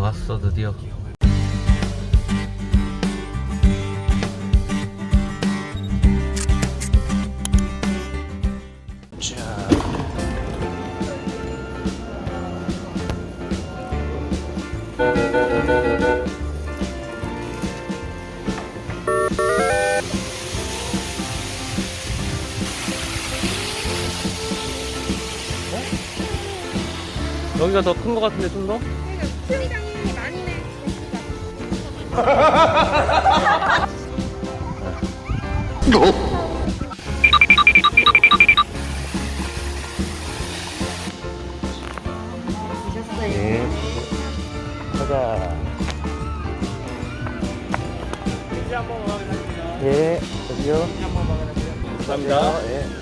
왔어 드디어 자 여기가 더큰거 같은데 좀 더? 수리장이 많이네. 드셨어요? 네. 가자. 예, 여기요. 감사합니다. 예.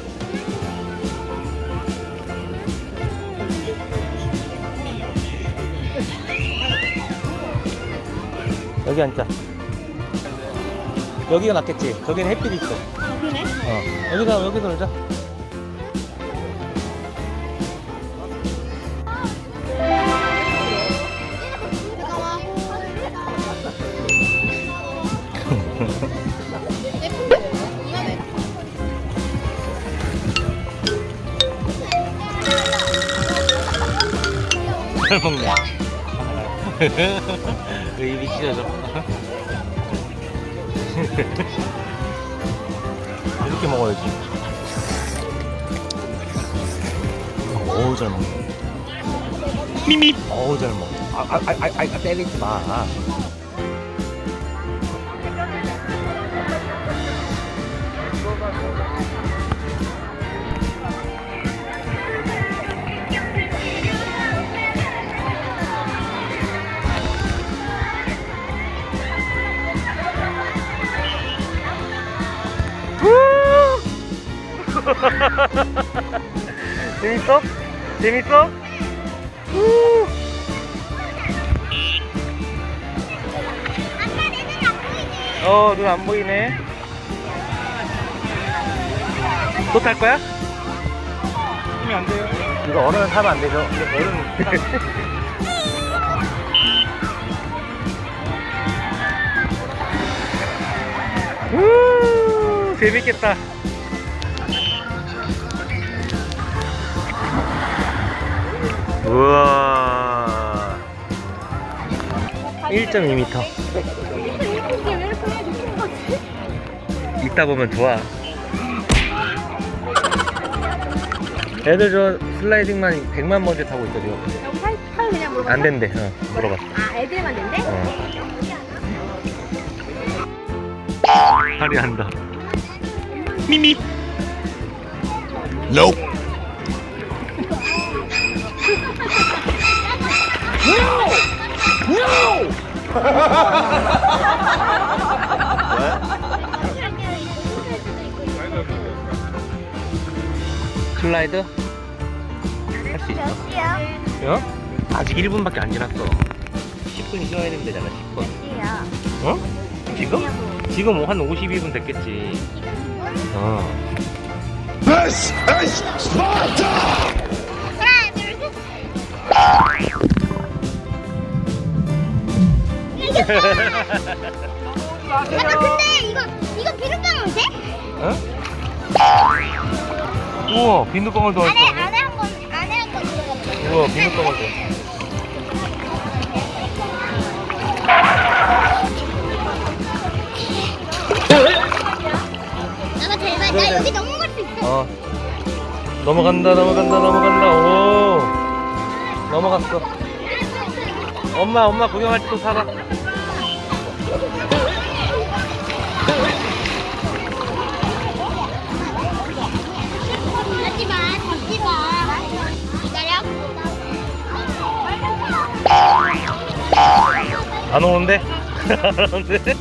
여기 앉자. 여기가 낫겠지. 거기는 햇빛 있어. 여기네. 어. 여기서 여기서 놀자. 잘 먹네. 그 입이 찢어져. 이렇게 먹어야지. 어우 잘 먹네. 미미. 어우 잘 먹어. 아 아 아아 아, 아, 아, 때리지 마. 재밌어? 어, 눈 안 보이네. 또 탈 거야? 힘이 안 돼요. 이거 어른은 타면 안 되죠. 어른. 우 재밌겠다. 우와. 1.2m. 이게 왜 이렇게 높은 거지? 있다 보면 좋아. 애들 저 슬라이딩만 100만 번째 타고 있어 지금. 여기 살, 살 그냥 물어봤어? 안 된대. 어, 물어봤어. 아, 애들만 된대? 어. 팔이 한다. 미미. 슬라이드 할 수 있어. 몇 시야? 어? 아직 1분밖에 안 지났어. 10분이 지나야 된대잖아. 10분. 몇 시야? 어? 지금? 지금 한 52분 됐겠지. 어. This is Sparta! 하나, 둘, 셋. 아, 근데 이거, 이거 비눗방울 돼? 어? 우와, 비눗방울도 안에, 있어. 안에 한 번, 안에 한번 들어가. 우와, 비눗방울도. 나가 제발, 나. 여기 넘어갈 수 있어. 어. 넘어간다, 넘어간다, 넘어간다. 오. 넘어갔어. 엄마, 엄마 구경할 때또 살아. 안 오는데? 안 오는데?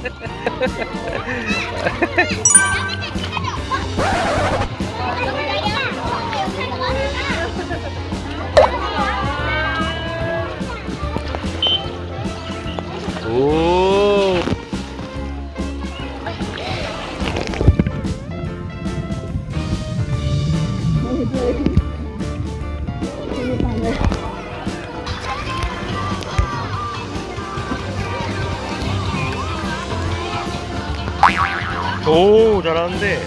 오. 오 잘하는데.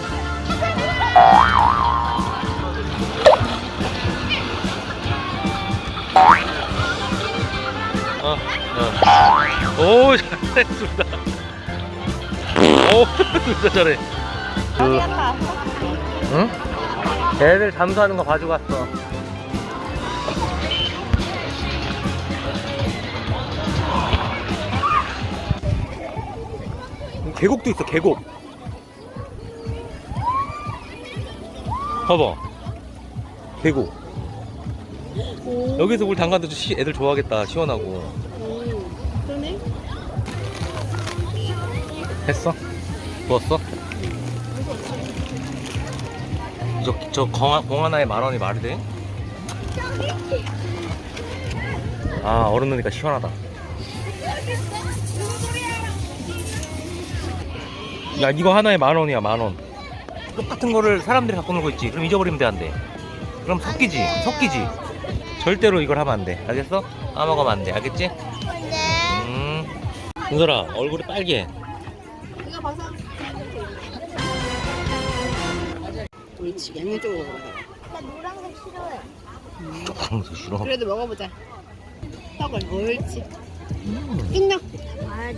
어, 어. 오 잘해 둘다. 오 둘다 잘해. 그, 응? 애들 잠수하는 거 봐주고 왔어. 계곡도 있어 계곡 봐봐 계곡 여기서 물 담가도 시- 애들 좋아하겠다 시원하고 그러네. 했어? 부었어? 저, 저 공, 공 하나에 만 원이 말이 돼? 아 얼음 넣으니까 시원하다 야 이거 하나에 만 원이야 만 원 똑같은 거를 사람들이 갖고 놀고 있지 그럼 잊어버리면 돼 안 돼 그럼 섞이지 안 돼. 섞이지 절대로 이걸 하면 안 돼 알겠어? 까먹으면 안 돼 알겠지? 근데 음 은솔아 얼굴이 빨개 이거 봐서. 옳지. 양쪽으로 먹어봐. 나 노란색 싫어해. 방수 싫어 그래도 먹어보자. 떡을 옳지. 끝나. 아,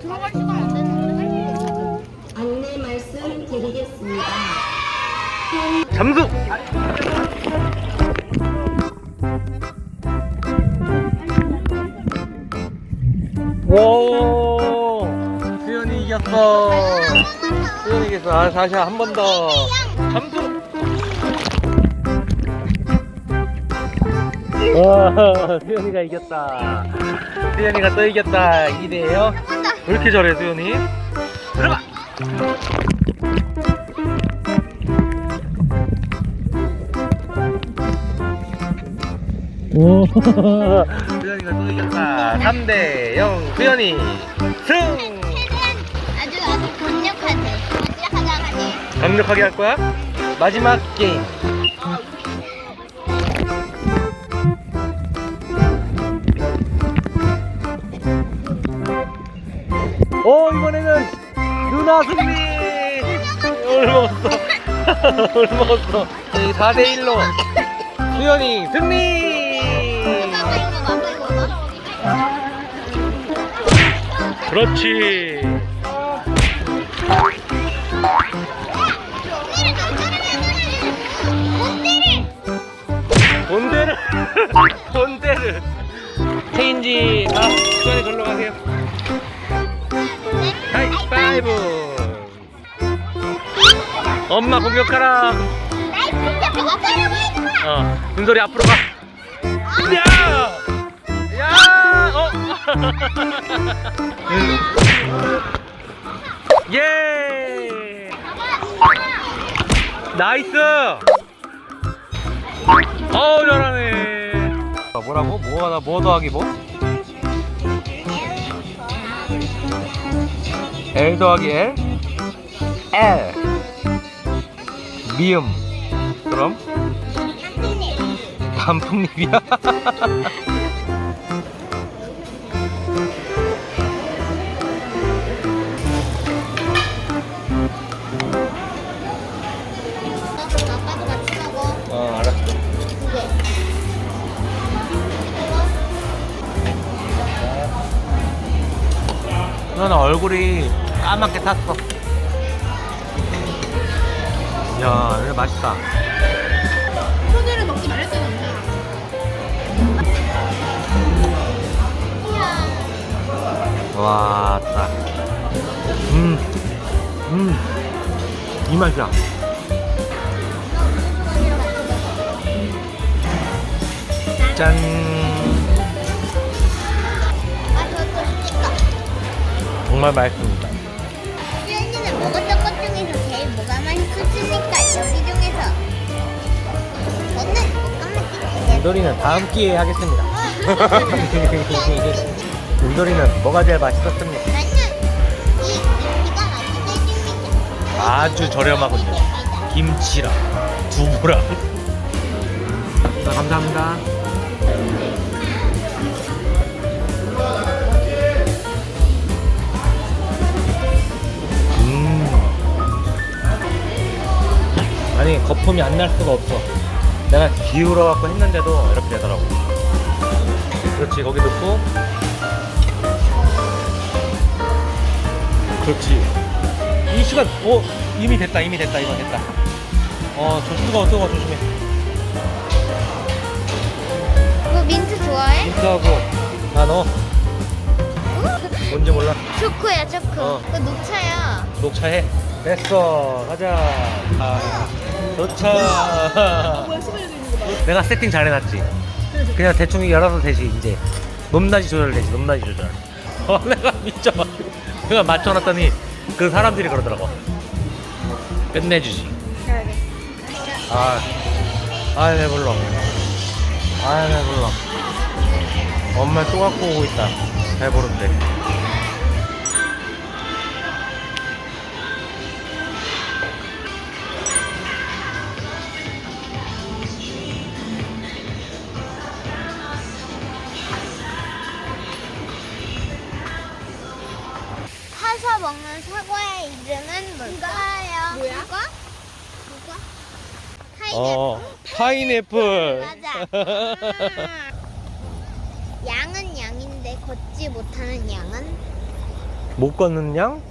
들어갈 시간 안 되는데. 안내 말씀 드리겠습니다. 잠수! 오 수현이 이겼어. 수현이 이겼어 아 다시 한 번 더. 잠수! 와 수현이가 이겼다. 수현이가 또 이겼다. 2대0 왜 이렇게 잘해 수현이? 들어가 오 수현이가 또 이겼다 3대 0 수현이 승 최대한 아주 아주 강력하게. 강력하게. 강력하게 할 거야? 마지막 게임 누나 승리 오늘 먹었어? 오늘 먹었어? 4대1로. 수현이 승리. 그렇지. 본대를. 본대를. 체인지. 아 수현이 절로 가세요. 하이파이브 엄마 공격하라. 어 은솔이 앞으로 가 야! 야! 어! 예! 나이스! 어우 잘하네 아, 뭐라고? 뭐 하나 뭐 더하기 뭐? L 더하기 L? L 미음 그럼? 단풍잎이야? 아빠도 같이 먹어. 어 알았어 두 개. 너는 얼굴이 까맣게 탔어 야 이거 맛있다 소주를 먹지 말랬잖아. 와, 딱. 음, 음, 이 맛이야. 짠. 아. 정말 맛있습니다. 인돌이는 다음 기회에 하겠습니다. 인돌이는 뭐가 제일 맛있었습니까? 아주 저렴하군요. 김치랑 두부랑. 자, 감사합니다. 음. 아니 거품이 안 날 수가 없어. 내가 기울어 갖고 했는데도 이렇게 되더라고. 그렇지 거기 넣고. 그렇지. 이 시간 어 이미 됐다 이미 됐다 이거 됐다. 어 조심 뜨거워 뜨거워 조심해. 너 민트 좋아해? 민트하고 나 넣어. 뭔지 몰라. 초코야 초코. 어. 그거 녹차야. 녹차해. 됐어. 가자. 아, 도착. 뭐야 수면에도 있는 거 봐. 내가 세팅 잘 해놨지. 그냥 대충 열어도 되지 이제. 높낮이 조절 되지. 높낮이 조절. 어, 내가 미쳐. 내가 맞춰놨더니 그 사람들이 그러더라고. 끝내주지. 아, 아 배불러. 아 배불러. 엄마 또 갖고 오고 있다. 배부른데. 어, 파인애플. 맞아. 양은 양인데 걷지 못하는 양은 못 걷는 양?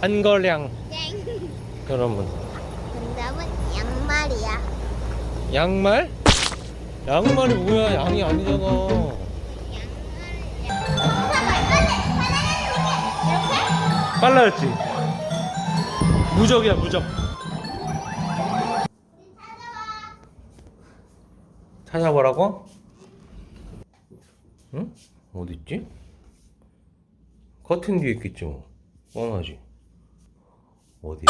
한걸양. 땡. 그러면 정답은 양말이야. 양말? 양말이 뭐야? 양이 아니잖아. 빨라졌지? 무적이야 무적. 찾아보라고? 응? 어디 있지? 커튼 뒤에 있겠지 뭐. 뻔하지. 어디?